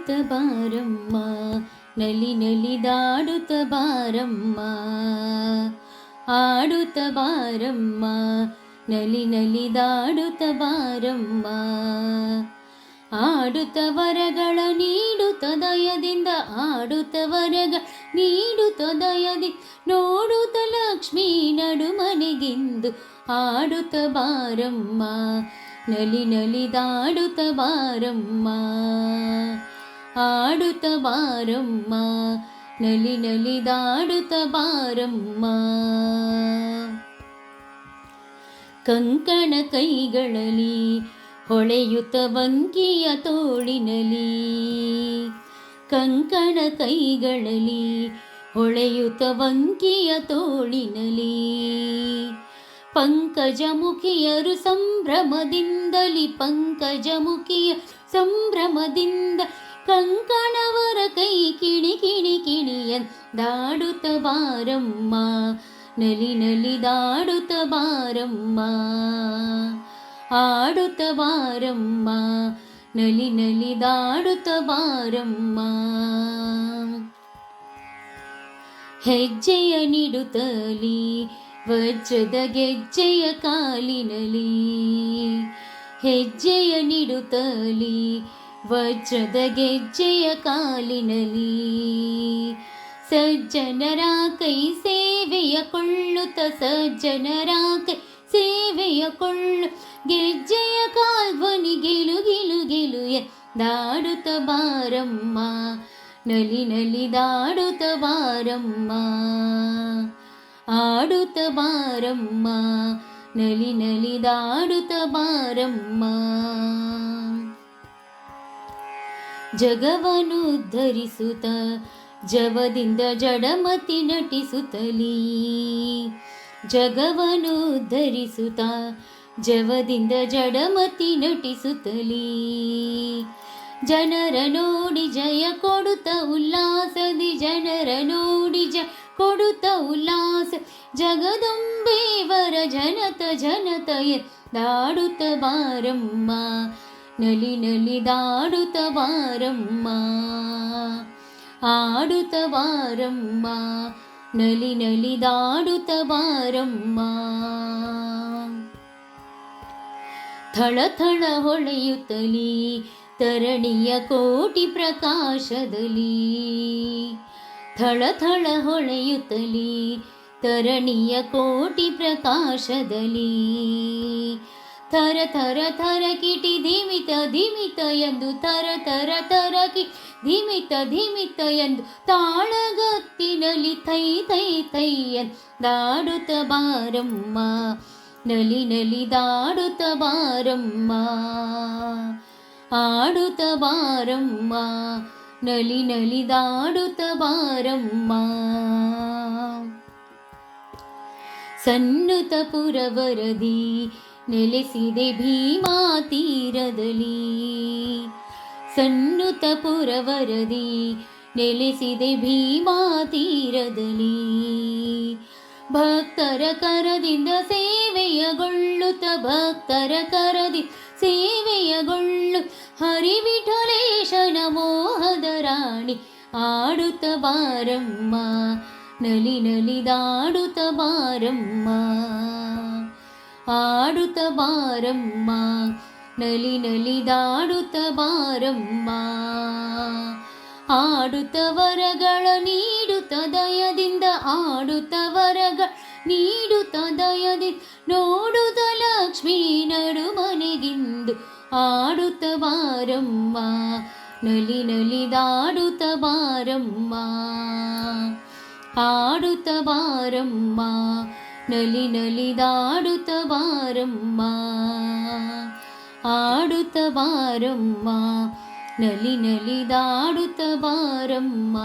ಆಡುತ್ತ ಬಾರಮ್ಮ, ನಲಿ ನಲಿದಾಡುತ್ತ ಬಾರಮ್ಮ. ಆಡುತ್ತ ಬಾರಮ್ಮ, ನಲಿ ನಲಿದಾಡುತ್ತ ಬಾರಮ್ಮ. ಆಡುತ್ತ ವರಗಳ ನೀಡುತ್ತ ದಯದಿಂದ, ಆಡುತ್ತ ವರಗ ನೀಡುತ್ತ ದಯದಿ, ನೋಡುತ್ತ ಲಕ್ಷ್ಮೀ ನಡುಮನೆಗಿಂದು ಆಡುತ್ತ ಬಾರಮ್ಮ, ನಲಿ ನಲಿದಾಡುತ್ತ ಬಾರಮ್ಮ. ಆಡುತ್ತ ಬಾರಮ್ಮ, ನಲಿ ನಲಿದಾಡುತ್ತ ಬಾರಮ್ಮ. ಕಂಕಣ ಕೈಗಳಲ್ಲಿ ಹೊಳೆಯುತ್ತ ವಂಕಿಯ ತೋಳಿನಲಿ ಕಂಕಣ ಕೈಗಳಲ್ಲಿ ಹೊಳೆಯುತ್ತ ವಂಕಿಯ ತೋಳಿನಲಿ ಪಂಕಜಮುಖಿಯರು ಸಂಭ್ರಮದಿಂದಲಿ, ಪಂಕಜಮುಖಿಯ ಸಂಭ್ರಮದಿಂದ ಕಂಕಣವರ ಕೈ ಕಿಣಿ ಕಿಣಿ ಕಿಣಿಯ ದಾಡುತ್ತ ಬಾರಮ್ಮ. ನಲಿ ನಲಿ ದಾಡುತ್ತ ಬಾರಮ್ಮ. ಆಡುತ್ತ ಬಾರಮ್ಮ. ನಲಿ ನಲಿ ದಾಡುತ್ತ ಬಾರಮ್ಮ. ಹೆಜ್ಜೆಯ ನಿಡುತ್ತಲಿ ವಜ್ರದ ಗೆಜ್ಜೆಯ ಕಾಲಿನಲಿ. ಹೆಜ್ಜೆಯ ನೀಡುತ್ತಲಿ ವಜ್ರದ ಗೆಜ್ಜೆಯ ಕಾಲಿನಲಿ ಸಜ್ಜನರ ಕೈ ಸೇವೆಯ ಕೊಳ್ಳುತ್ತ ಸಜ್ಜನರ ಕೈ ಸೇವೆಯ ಕೊಳ್ಳು ಗೆಜ್ಜೆಯ ಕಾಲ್ವನಿ ಗೆಲು ಗೆಲು ಗೆಲು ದಾಡುತ್ತ ಬಾರಮ್ಮ, ನಲಿ ನಲಿ ದಾಡುತ್ತ ಬಾರಮ್ಮ, ಆಡುತ್ತ ಬಾರಮ್ಮ, ನಲಿ ನಲಿ ದಾಡುತ್ತ ಬಾರಮ್ಮ. ಜಗವನು ಉದ್ಧರಿಸುತ್ತ ಜವದಿಂದ ಜಡಮತಿ ನಟಿಸುತ್ತಲೀ. ಜಗವನು ಉದ್ಧರಿಸುತ್ತ ಜವದಿಂದ ಜಡಮತಿ ನಟಿಸುತ್ತಲೀ. ಜನರ ನೋಡಿ ಜಯ ಕೊಡುತ್ತ ಉಲ್ಲಾಸದಿ ಜನರ ನೋಡಿ ಜ ಕೊಡುತ್ತ ಉಲ್ಲಾಸ ಜಗದಂಬೇವರ ಜನತ ಜನತ ದಾಡುತ್ತ ಬಾರಮ್ಮ. ನಲಿ ನಲಿ ದಾಡುತ್ತ ಬಾರಮ್ಮ ಆಡುತ್ತ ಬಾರಮ್ಮ ನಲಿ ನಲಿ ದಾಡುತ್ತ ಬಾರಮ್ಮ ಥಳ ಥಳ ಹೊಳೆಯುತ್ತಲಿ, ತರಣಿಯ ಕೋಟಿ ಪ್ರಕಾಶದಲ್ಲಿ. ಥಳ ಥಳ ಹೊಳೆಯುತ್ತಲಿ, ತರಣಿಯ ಕೋಟಿ ಪ್ರಕಾಶದಲ್ಲಿ. ಥರ ಥರ ಥರ ಕಿಟಿ ಧಿಮಿತ ಧಿಮಿತ ಎಂದು ಥರ ಥರ ಥರ ಕಿ ಧಿಮಿತ ಧಿಮಿತ ಎಂದು ತಾಳಗತ್ತಿನಲ್ಲಿ ಥೈ ಥೈ ಥೈ ದಾಡುತ್ತ ಬಾರಮ್ಮ. ನಲಿ ನಲಿ ದಾಡುತ್ತ ಬಾರಮ್ಮ. ಆಡುತ್ತ ಬಾರಮ್ಮ. ನಲಿ ನಲಿ ದಾಡುತ್ತ ಬಾರಮ್ಮ. ಸನ್ನುತ ಪುರವರದಿ ನೆಲೆಸಿದೆ ಭೀಮಾ ತೀರದಲ್ಲಿ. ಸನ್ನುತ ಪುರವರದಿ ನೆಲೆಸಿದೆ ಭೀಮಾ ತೀರದಲ್ಲಿ. ಭಕ್ತರ ಕರದಿಂದ ಸೇವೆಯಗೊಳ್ಳುತ್ತ ಭಕ್ತರ ಕರದಿ ಸೇವೆಯಗೊಳ್ಳು ಹರಿವಿಠಲೇಶನ ನಮೋಹದ ರಾಣಿ ಆಡುತ್ತ ಬಾರಮ್ಮ, ನಲಿ ನಲಿದಾಡುತ್ತ ಬಾರಮ್ಮ. ಆಡುತ್ತ ಬಾರಮ್ಮ, ನಲಿ ನಲಿದಾಡುತ್ತ ಬಾರಮ್ಮ. ಆಡುತ್ತ ವರಗಳ ನೀಡುತ್ತ ದಯದಿಂದ ಆಡುತ್ತ ವರಗಳ ನೀಡುತ್ತ ದಯದಿ ನೋಡುತ್ತ ಲಕ್ಷ್ಮೀ ನಡುಮನೆಗಿಂದು ಆಡುತ್ತ ಬಾರಮ್ಮ, ನಲಿ ನಲಿದಾಡುತ್ತ ಬಾರಮ್ಮ. ಆಡುತ್ತ ಬಾರಮ್ಮ ನಲಿ ನಲಿದಾಡುತ್ತ ಬಾರಮ್ಮ ಆಡುತ್ತ ಬಾರಮ್ಮ ನಲಿ ನಲಿದಾಡುತ್ತ ಬಾರಮ್ಮ